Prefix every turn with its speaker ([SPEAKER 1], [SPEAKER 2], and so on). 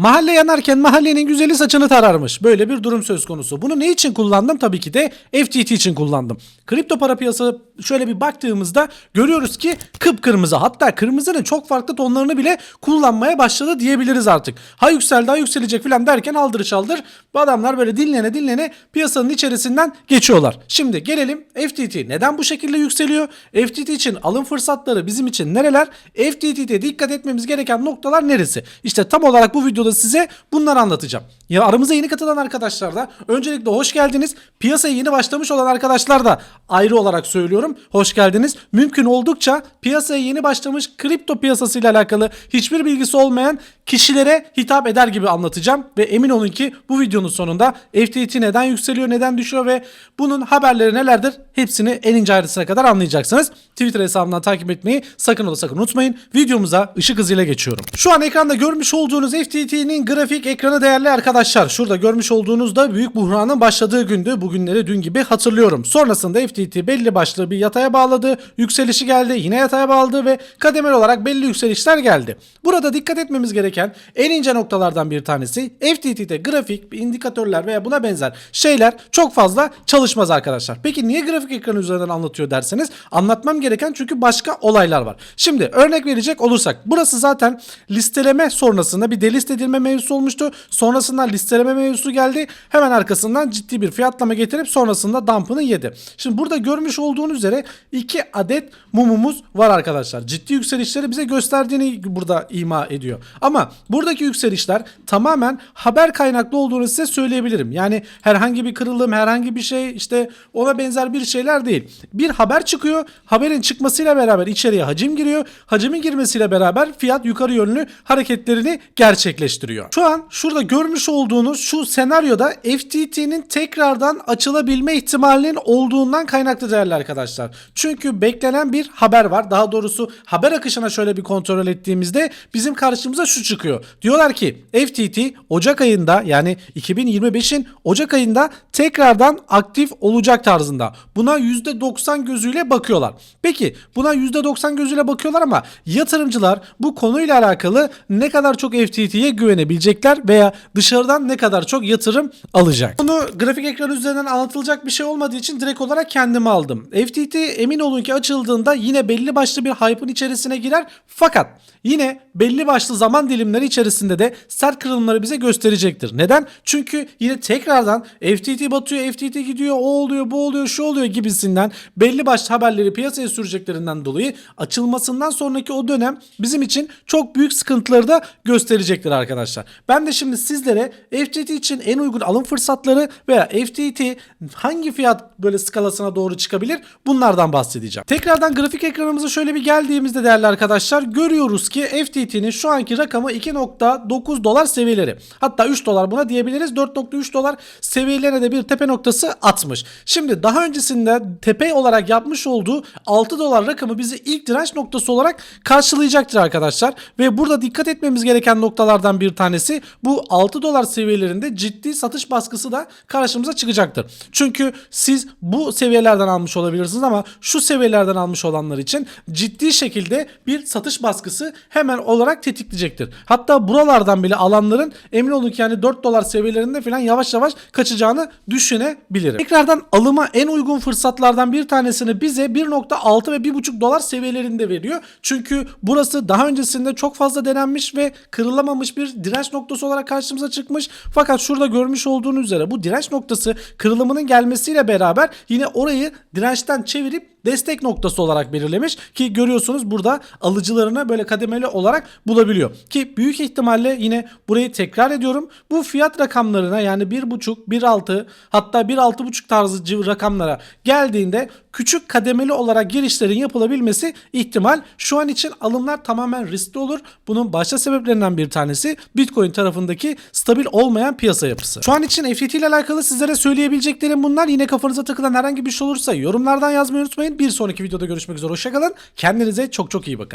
[SPEAKER 1] Mahalle yanarken mahallenin güzeli saçını tararmış. Böyle bir durum söz konusu. Bunu ne için kullandım? Tabii ki de FTT için kullandım. Kripto para piyasası şöyle bir baktığımızda görüyoruz ki kıpkırmızı. Hatta kırmızının çok farklı tonlarını bile kullanmaya başladı diyebiliriz artık. Ha yükseldi ha yükselecek falan derken aldır çaldır. Bu adamlar böyle dinlene dinlene piyasanın içerisinden geçiyorlar. Şimdi gelelim FTT neden bu şekilde yükseliyor? FTT için alım fırsatları bizim için nereler? FTT'de dikkat etmemiz gereken noktalar neresi? İşte tam olarak bu videoda size bunları anlatacağım. Ya aramıza yeni katılan arkadaşlar da öncelikle hoş geldiniz. Piyasaya yeni başlamış olan arkadaşlar da ayrı olarak söylüyorum. Hoş geldiniz. Mümkün oldukça piyasaya yeni başlamış kripto piyasasıyla alakalı hiçbir bilgisi olmayan kişilere hitap eder gibi anlatacağım ve emin olun ki bu videonun sonunda FTT neden yükseliyor, neden düşüyor ve bunun haberleri nelerdir hepsini en ince ayrıntısına kadar anlayacaksınız. Twitter hesabından takip etmeyi sakın ola sakın unutmayın. Videomuza ışık hızıyla geçiyorum. Şu an ekranda görmüş olduğunuz FTT'nin grafik ekranı değerli arkadaşlar. Şurada görmüş olduğunuzda büyük buhranın başladığı gündü. Bugünleri dün gibi hatırlıyorum. Sonrasında FTT belli başlı bir yataya bağladı. Yükselişi geldi. Yine yataya bağladı ve kademeli olarak belli yükselişler geldi. Burada dikkat etmemiz gereken en ince noktalardan bir tanesi FTT'de grafik, indikatörler veya buna benzer şeyler çok fazla çalışmaz arkadaşlar. Peki niye grafik ekranı üzerinden anlatıyor derseniz anlatmam gereken çünkü başka olaylar var. Şimdi örnek verecek olursak burası zaten listeleme sonrasında bir delist edilme mevzusu olmuştu. Sonrasında listeleme mevzusu geldi. Hemen arkasından ciddi bir fiyatlama getirip sonrasında dump'ını yedi. Şimdi burada görmüş olduğunuz üzere iki adet mumumuz var arkadaşlar. Ciddi yükselişleri bize gösterdiğini burada ima ediyor. Ama buradaki yükselişler tamamen haber kaynaklı olduğunu size söyleyebilirim. Yani herhangi bir kırılım, herhangi bir şey işte ona benzer bir şeyler değil. Bir haber çıkıyor. Haberin çıkmasıyla beraber içeriye hacim giriyor. Hacimin girmesiyle beraber fiyat yukarı yönlü hareketlerini gerçekleştiriyor. Şu an şurada görmüş olduğunuz şu senaryoda FTT'nin tekrardan açılabilme ihtimalinin olduğundan kaynaklı değerli arkadaşlar. Çünkü beklenen bir haber var. Daha doğrusu haber akışına şöyle bir kontrol ettiğimizde bizim karşımıza şu çıkıyor. Diyorlar ki FTT Ocak ayında yani 2025'in Ocak ayında tekrardan aktif olacak tarzında. Buna %90 gözüyle bakıyorlar. Peki buna %90 gözüyle bakıyorlar ama yatırımcılar bu konuyla alakalı ne kadar çok FTT'ye güvenebilecekler veya dışarıdan ne kadar çok yatırım alacak. Bunu grafik ekranı üzerinden anlatılacak bir şey olmadığı için direkt olarak kendim aldım. FTT emin olun ki açıldığında yine belli başlı bir hype'ın içerisine girer fakat yine belli başlı zaman dilimleri içerisinde de sert kırılımları bize gösterecektir. Neden? Çünkü yine tekrardan FTT batıyor, FTT gidiyor, o oluyor, bu oluyor, şu oluyor gibisinden belli başlı haberleri piyasaya süreceklerinden dolayı açılmasından sonraki o dönem bizim için çok büyük sıkıntıları da gösterecektir arkadaşlar. Ben de şimdi sizlere FTT için en uygun alım fırsatları veya FTT hangi fiyat böyle skalasına doğru çıkabilir bunlardan bahsedeceğim. Tekrardan grafik ekranımıza şöyle bir geldiğimizde değerli arkadaşlar görüyoruz ki FTT'nin şu anki rakamı 2.9 dolar seviyeleri. Hatta 3 dolar buna diyebiliriz. 4.3 dolar seviyelerine de bir tepe noktası atmış. Şimdi daha öncesinde tepe olarak yapmış olduğu 6 dolar rakamı bizi ilk direnç noktası olarak karşılayacaktır arkadaşlar. Ve burada dikkat etmemiz gereken noktalardan bir tanesi bu 6 dolar seviyelerinde ciddi satış baskısı da karşımıza çıkacaktır. Çünkü siz bu seviyelerden almış olabilirsiniz ama şu seviyelerden almış olanlar için ciddi şekilde bir satış baskısı hemen olarak tetikleyecektir. Hatta buralardan bile alanların emin olun ki yani 4 dolar seviyelerinde falan yavaş yavaş kaçacağını düşünebilirim. Tekrardan alıma en uygun fırsatlardan bir tanesini bize 1.6 ve 1.5 dolar seviyelerinde veriyor. Çünkü burası daha öncesinde çok fazla denenmiş ve kırılamamış direnç noktası olarak karşımıza çıkmış. Fakat şurada görmüş olduğunuz üzere bu direnç noktası kırılımının gelmesiyle beraber yine orayı dirençten çevirip destek noktası olarak belirlemiş ki görüyorsunuz burada alıcılarını böyle kademeli olarak bulabiliyor. Ki büyük ihtimalle yine burayı tekrar ediyorum. Bu fiyat rakamlarına yani 1.5, 1.6 hatta 1.6.5 tarzı civ rakamlara geldiğinde küçük kademeli olarak girişlerin yapılabilmesi ihtimal. Şu an için alımlar tamamen riskli olur. Bunun başta sebeplerinden bir tanesi Bitcoin tarafındaki stabil olmayan piyasa yapısı. Şu an için FTT ile alakalı sizlere söyleyebileceklerim bunlar. Yine kafanıza takılan herhangi bir şey olursa yorumlardan yazmayı unutmayın. Bir sonraki videoda görüşmek üzere. Hoşçakalın. Kendinize çok çok iyi bakın.